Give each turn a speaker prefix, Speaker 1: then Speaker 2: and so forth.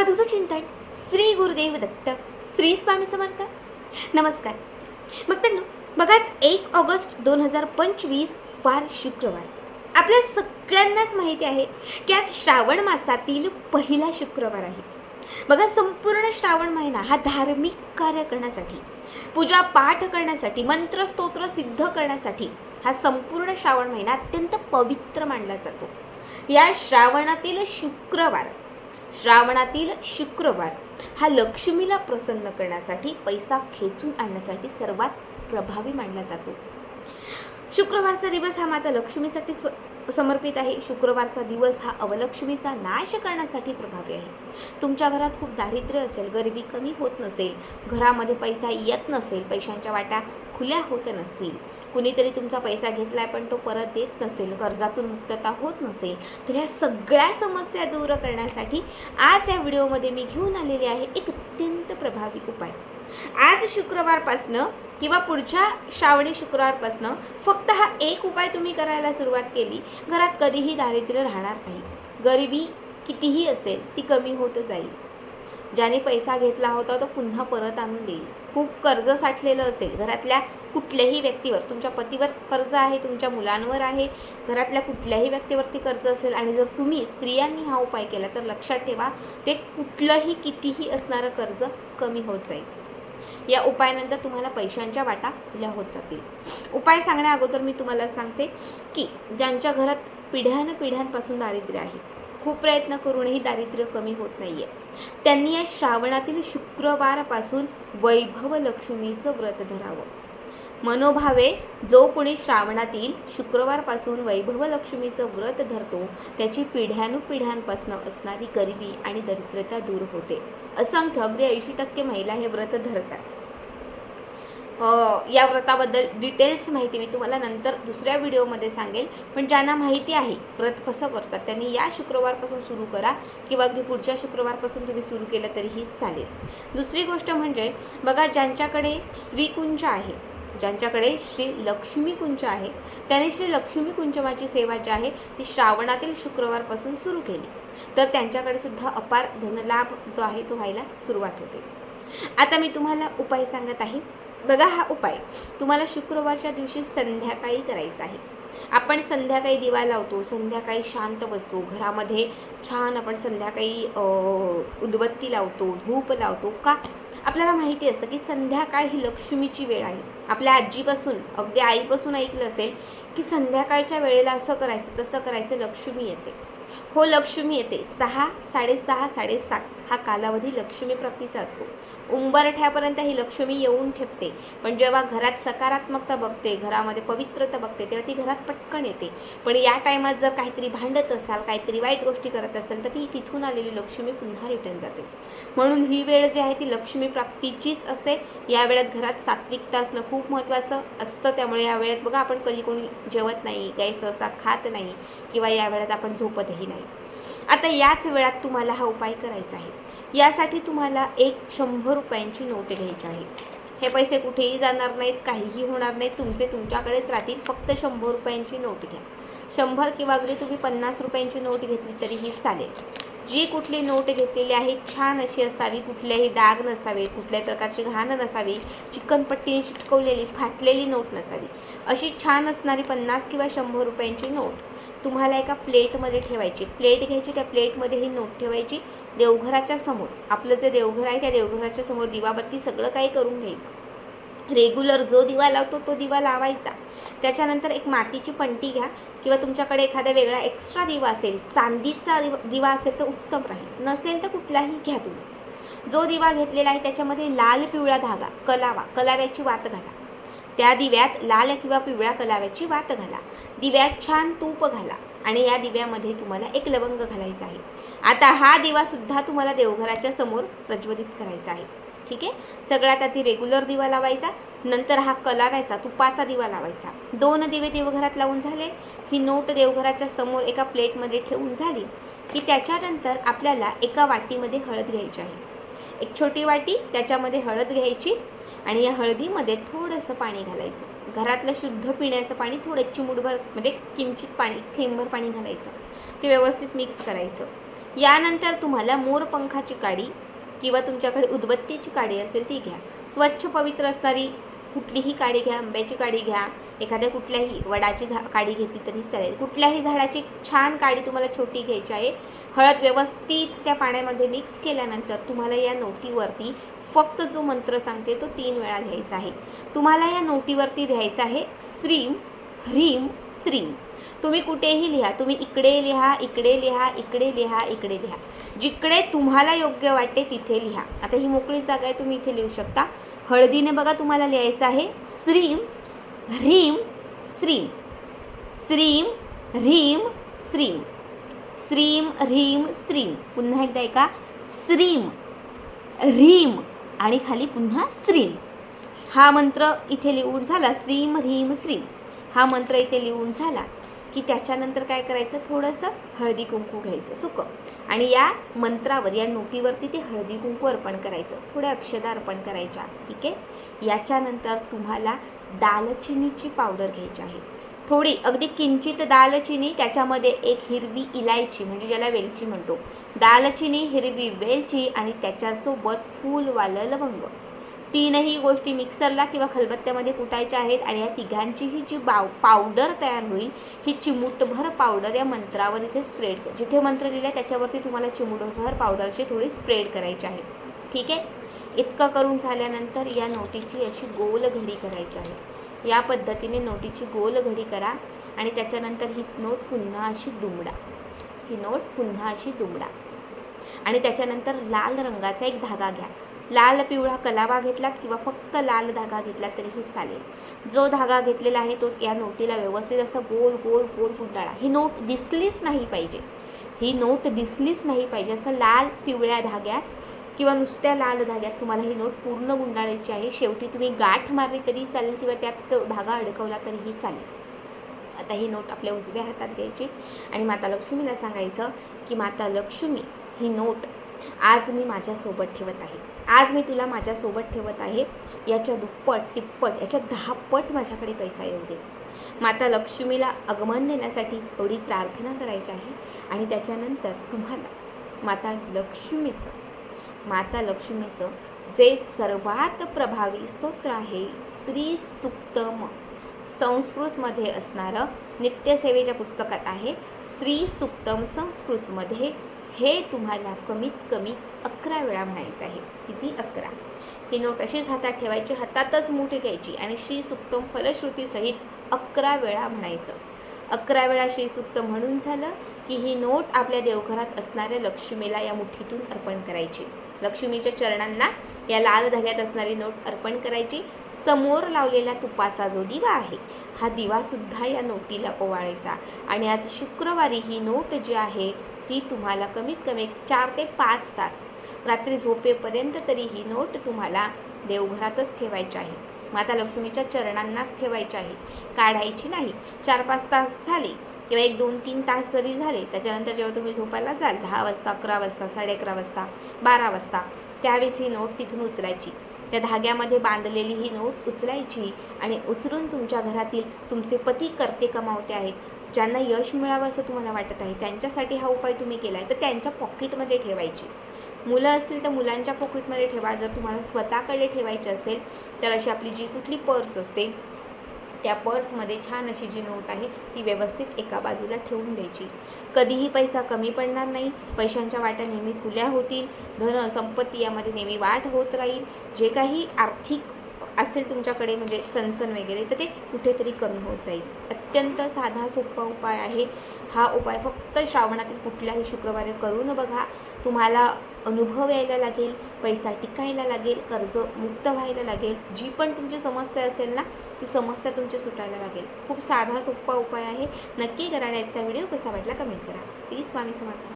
Speaker 1: अवधूत चिंतन श्री गुरुदेव दत्त श्री स्वामी समर्थ. नमस्कार. भक्तांनो बघाच एक ऑगस्ट दोन हजार पंचवीस वार शुक्रवार. आपल्या सगळ्यांनाच माहिती आहे की आज श्रावण मासातील पहिला शुक्रवार आहे. बघा संपूर्ण श्रावण महिना हा धार्मिक कार्य करण्यासाठी पूजा पाठ करण्यासाठी मंत्रस्तोत्र सिद्ध करण्यासाठी हा संपूर्ण श्रावण महिना अत्यंत पवित्र मानला जातो. या श्रावणातील शुक्रवार श्रावणातील शुक्रवार हा लक्ष्मीला प्रसन्न करण्यासाठी पैसा खेचून आणण्यासाठी सर्वात प्रभावी मानला जातो. शुक्रवारचा दिवस हा माता लक्ष्मीसाठी स्व समर्पित आहे. शुक्रवारचा दिवस हा अवलक्ष्मीचा नाश करण्यासाठी प्रभावी आहे. तुमच्या घरात खूप दारिद्र्य असेल गरिबी कमी होत नसेल घरामध्ये पैसा येत नसेल पैशांच्या वाट्या खुल्या होत नसतील कुणीतरी तुमचा पैसा घेतला आहे पण तो परत देत नसेल कर्जातून मुक्तता होत नसेल तर ह्या सगळ्या समस्या दूर करण्यासाठी आज या व्हिडिओमध्ये मी घेऊन आलेली आहे एक अत्यंत प्रभावी उपाय. आज शुक्रवारपासनं किंवा पुढच्या श्रावणी शुक्रवारपासनं फक्त हा एक उपाय तुम्ही करायला सुरुवात केली घरात कधीही दारिद्र्य राहणार नाही. गरिबी कितीही असेल ती कमी होत जाईल. ज्याने पैसा घेतला होता तो पुन्हा परत आणून देईल. खूप कर्ज साठलेलं असेल घरातल्या कुठल्याही व्यक्तीवर तुमच्या पतीवर कर्ज आहे तुमच्या मुलांवर आहे घरातल्या कुठल्याही व्यक्तीवरती कर्ज असेल आणि जर तुम्ही स्त्रियांनी हा उपाय केला तर लक्षात ठेवा ते कुठलंही कितीही असणारं कर्ज कमी होत जाईल. या उपायानंतर तुम्हाला पैशांच्या वाटा खुल्या होत जातील. उपाय सांगण्या अगोदर मी तुम्हाला सांगते की ज्यांच्या घरात पिढ्यानं पिढ्यांपासून दारिद्र्य आहे खूप प्रयत्न करूनही दारिद्र्य कमी होत नाही आहे त्यांनी या श्रावणातील शुक्रवारपासून वैभव लक्ष्मीचं व्रत धरावं. मनोभावे जो कोणी श्रावणातील शुक्रवारपासून वैभव लक्ष्मीचं व्रत धरतो त्याची पिढ्यानुपिढ्यांपासून असणारी गरिबी आणि दरिद्रता दूर होते. असंख्य अगदी ऐंशी टक्के महिला हे व्रत धरतात. या व्रताबद्दल डिटेल्स माहिती मी तुम्हाला नंतर दुसऱ्या व्हिडिओमध्ये सांगेल. पण ज्यांना माहिती आहे व्रत कसं करतात त्यांनी या शुक्रवारपासून सुरू करा किंवा अगदी पुढच्या शुक्रवारपासून तुम्ही सुरू केलं तरीही चालेल. दुसरी गोष्ट म्हणजे बघा ज्यांच्याकडे श्रीकुंज आहे ज्यांच्याकडे श्री लक्ष्मीकुंज आहे त्याने श्री लक्ष्मी कुंचमाची सेवा जी आहे ती श्रावणातील शुक्रवारपासून सुरू केली. तर त्यांच्याकडे सुद्धा अपार धनलाभ जो आहे तो व्हायला सुरुवात होते. आता मी तुम्हाला उपाय सांगत आहे. बघा हा उपाय. तुम्हाला शुक्रवारच्या दिवशी संध्याकाळी करायचा आहे. आपण संध्याकाळी दिवा लावतो संध्याकाळी शांत बसतो. घरामध्ये छान आपण संध्याकाळी उदबत्ती लावतो धूप लावतो का? आपल्याला माहिती असतं की संध्याकाळ ही लक्ष्मीची वेळ आहे. आपल्या आजीपासून अगदी आईपासून ऐकलं असेल की संध्याकाळच्या वेळेला असं करायचं तसं करायचं लक्ष्मी येते. हो लक्ष्मी येते. सहा साडेसहा साडेसात हा कालावधी लक्ष्मी प्राप्तीचा असतो. उंबरठ्यापर्यंत ही लक्ष्मी येऊन ठेपते. पण जेव्हा घरात सकारात्मकता बघते घरामध्ये पवित्रता बघते तेव्हा ती घरात पटकन येते. पण या टायमात जर काहीतरी भांडत असाल काहीतरी वाईट गोष्टी करत असाल तर ती तिथून आलेली लक्ष्मी पुन्हा रिटर्न जाते. म्हणून ही वेळ जी आहे ती लक्ष्मी प्राप्तीचीच असते. या वेळेत घरात सात्विकता असणं खूप महत्त्वाचं असतं. त्यामुळे या वेळेत बघा आपण कधी कोणी जेवत नाही काही सहसा खात नाही किंवा या वेळेत आपण झोपतही नाही. आता याच वेळात तुम्हाला हा उपाय करायचा आहे. यासाठी तुम्हाला एक शंभर रुपयांची नोट घ्यायची आहे. हे पैसे कुठेही जाणार नाहीत काहीही होणार नाहीत. तुमचे तुमच्याकडेच राहतील. फक्त शंभर रुपयांची नोट घ्या. शंभर किंवा अगदी तुम्ही पन्नास रुपयांची नोट घेतली तरीही चालेल. जी कुठली नोट घेतलेली आहे छान अशी असावी. कुठल्याही डाग नसावे कुठल्याही प्रकारची घाण नसावी. चिकनपट्टीने चिटकवलेली फाटलेली नोट नसावी. अशी छान असणारी पन्नास किंवा शंभर रुपयांची नोट. तुम्हाला एका प्लेटमध्ये ठेवायची. प्लेट घ्यायची त्या प्लेटमध्ये ही नोट ठेवायची. देवघराच्या समोर. आपलं जे देवघर आहे त्या देवघराच्या समोर दिवाबत्ती सगळं काही करून घ्यायचं. रेग्युलर जो दिवा लावतो तो दिवा लावायचा. त्याच्यानंतर एक मातीची पंटी घ्या किंवा तुमच्याकडे एखादा वेगळा एक्स्ट्रा दिवा असेल चांदीचा दिवा दिवा असेल तर उत्तम राहील. नसेल तर कुठलाही घ्या तुम्ही. जो दिवा घेतलेला आहे त्याच्यामध्ये लाल पिवळा धागा कलावा कलाव्याची वात घाला. त्या दिव्यात लाल किंवा पिवळ्या कलाव्याची वात घाला. दिव्यात छान तूप घाला आणि या दिव्यामध्ये तुम्हाला एक लवंग घालायचा आहे. आता हा दिवासुद्धा तुम्हाला देवघराच्या समोर प्रज्वलित करायचा आहे. ठीक आहे? सगळ्यात आधी रेग्युलर दिवा लावायचा नंतर हा कलाव्याचा तुपाचा दिवा लावायचा. दोन दिवे देवघरात लावून झाले. ही नोट देवघराच्या समोर एका प्लेटमध्ये ठेवून झाली की त्याच्यानंतर आपल्याला एका वाटीमध्ये हळद घ्यायची आहे. एक छोटी वाटी त्याच्यामध्ये हळद घ्यायची आणि या हळदीमध्ये थोडंसं पाणी घालायचं. घरातलं शुद्ध पिण्याचं पाणी थोडं चिमूटभर म्हणजे किंचित पाणी थेंबभर पाणी घालायचं. ते व्यवस्थित मिक्स करायचं. यानंतर तुम्हाला मोरपंखाची काडी किंवा तुमच्याकडे उदबत्तीची काडी असेल ती घ्या. स्वच्छ पवित्र असणारी कुठलीही काडी घ्या आंब्याची काडी घ्या एखाद्या कुठल्याही वडाची झा काडी घेतली तरी चालेल. कुठल्याही झाडाची छान काडी तुम्हाला छोटी घ्यायची आहे. हळद व्यवस्थित त्या पाण्यामध्ये मिक्स केल्यानंतर तुम्हाला या नोटीवरती फक्त जो मंत्र सांगते तो तीन वेळा लिहायचा आहे. तुम्हाला या नोटीवरती लिहायचं आहे श्रीम ह्रीम श्रीम. तुम्ही कुठेही लिहा तुम्ही इकडे लिहा इकडे लिहा इकडे लिहा इकडे लिहा. जिकडे तुम्हाला योग्य वाटते तिथे लिहा. आता ही मोकळी जागा आहे तुम्ही इथे लिहू शकता. हळदीने बघा तुम्हाला लिहायचं आहे श्रीम ह्रीम श्रीम श्रीम ह्रीम श्रीम श्रीम ह्रीम श्रीम पुन्हा एकदा ऐका. श्रीम ह्रीम आणि खाली पुन्हा श्रीम हा मंत्र इथे लिहून झाला श्रीम ह्रीम श्रीम हा मंत्र इथे लिहून झाला की त्याच्यानंतर काय करायचं? थोडंसं हळदी कुंकू घ्यायचं सुकं. आणि या मंत्रावर या नोटीवरती ते हळदी कुंकू अर्पण करायचं. थोड्या अक्षदा अर्पण करायच्या ठीक आहे? याच्यानंतर तुम्हाला दालचिनीची पावडर घ्यायची आहे. थोडी अगदी किंचित दालचिनी त्याच्यामध्ये एक हिरवी इलायची म्हणजे ज्याला वेलची म्हणतो. दालचिनी हिरवी वेलची आणि त्याच्यासोबत फूलवालं लवंग. तीनही गोष्टी मिक्सरला किंवा खलबत्त्यामध्ये कुटायच्या आहेत आणि या तिघांचीही जी बाव पावडर तयार होईल ही चिमूटभर पावडर या मंत्रावर इथे स्प्रेड जिथे मंत्र लिहिला आहे त्याच्यावरती तुम्हाला चिमूटभर पावडरची थोडी स्प्रेड करायची आहे. ठीक आहे? इतकं करून झाल्यानंतर या नोटीची अशी गोल घडी करायची आहे. या पद्धतीने नोटीची गोल घडी करा आणि त्याच्यानंतर ही नोट पुन्हा अशी दुमडा. ही नोट पुन्हा अशी दुमडा. आणि त्याच्यानंतर लाल रंगाचा एक धागा घ्या. लाल पिवळा कलावा घेतलात किंवा फक्त लाल धागा घेतला तरीही चालेल. जो धागा घेतलेला आहे तो या नोटीला व्यवस्थित असं गोल गोल गोल गुंडाळा. ही नोट दिसलीच नाही पाहिजे. ही नोट दिसलीच नाही पाहिजे. असं लाल पिवळ्या धाग्यात किंवा नुसत्या लाल धाग्यात तुम्हाला ही नोट पूर्ण गुंडाळायची आहे. शेवटी तुम्ही गाठ मारली तरी चालेल किंवा त्यात धागा अडकवला तरीही चालेल. आता ही नोट आपल्या उजव्या हातात घ्यायची. आणि माता लक्ष्मीला सांगायचं की माता लक्ष्मी ही नोट आज मी माझ्यासोबत ठेवत आहे. आज मी तुला माझ्यासोबत ठेवत आहे. याच्या दुप्पट तिप्पट याच्या दहा पट माझ्याकडे पैसा येऊ दे. माता लक्ष्मीला आगमन देण्यासाठी एवढी प्रार्थना करायची आहे. आणि त्याच्यानंतर तुम्हाला माता लक्ष्मीचं माता लक्ष्मीचं जे सर्वात प्रभावी स्तोत्र आहे श्री सुक्तम. संस्कृतमध्ये असणारं नित्यसेवेच्या पुस्तकात आहे श्री सुक्तम संस्कृतमध्ये हे तुम्हाला कमीत कमी अकरा वेळा म्हणायचं आहे. किती अकरा? ही नोट अशीच हातात ठेवायची हातातच मोठी घ्यायची आणि श्री सुक्तम फलश्रुतीसहित अकरा वेळा म्हणायचं. अकरा वेळा श्रीसुक्त म्हणून झालं की ही नोट आपल्या देवघरात असणाऱ्या लक्ष्मीला या मुठीतून अर्पण करायची. लक्ष्मीच्या चरणांना या लाल धाग्यात असणारी नोट अर्पण करायची. समोर लावलेला तुपाचा जो दिवा आहे हा दिवासुद्धा या नोटीला ओवाळायचा. आणि आज शुक्रवारी ही नोट जी आहे ती तुम्हाला कमीत कमी चार ते पाच तास रात्री झोपेपर्यंत तरी ही नोट तुम्हाला देवघरातच ठेवायची आहे. माता लक्ष्मीच्या चरणांनाच ठेवायची आहे. काढायची नाही. चार पाच तास झाले किंवा एक दोन तीन तास जरी झाले त्याच्यानंतर जेव्हा तुम्ही झोपायला जाल दहा वाजता अकरा वाजता साडे अकरा वाजता बारा वाजता त्यावेळेस ही नोट तिथून उचलायची. त्या धाग्यामध्ये बांधलेली ही नोट उचलायची आणि उचलून तुमच्या घरातील तुमचे पती करते कमावते आहेत. ज्यांना यश मिळावं असं तुम्हाला वाटत आहे त्यांच्यासाठी हा उपाय तुम्ही केला आहे तर त्यांच्या पॉकेटमध्ये ठेवायची. मुलं असतील तर मुलांच्या पॉकेटमध्ये ठेवा. जर तुम्हाला स्वतःकडे ठेवायची असेल तर अशी आपली जी कुठली पर्स असते त्या पर्समध्ये छान अशी जी नोट आहे ती व्यवस्थित एका बाजूला ठेवून द्यायची. कधीही पैसा कमी पडणार नाही पैशांच्या वाट्या नेहमी खुल्या होतील धन संपत्ती यामध्ये नेहमी वाढ होत राहील जे काही आर्थिक असेल तुमच्याकडे म्हणजे चणचण वगैरे तर ते कुठेतरी कमी होत जाईल. अत्यंत साधा सोपा उपाय आहे. हा उपाय फक्त श्रावणातील कुठल्याही शुक्रवारी करून बघा. तुम्हाला अनुभव यायला लागेल पैसा टिकायला लागेल कर्ज मुक्त व्हायला लागेल. जी पण तुमची समस्या असेल ना ती समस्या तुमची सुटायला लागेल. खूप साधा सोपा उपाय आहे. नक्की करा आणि याचा व्हिडिओ कसा वाटला कमेंट करा. श्री स्वामी समर्थ.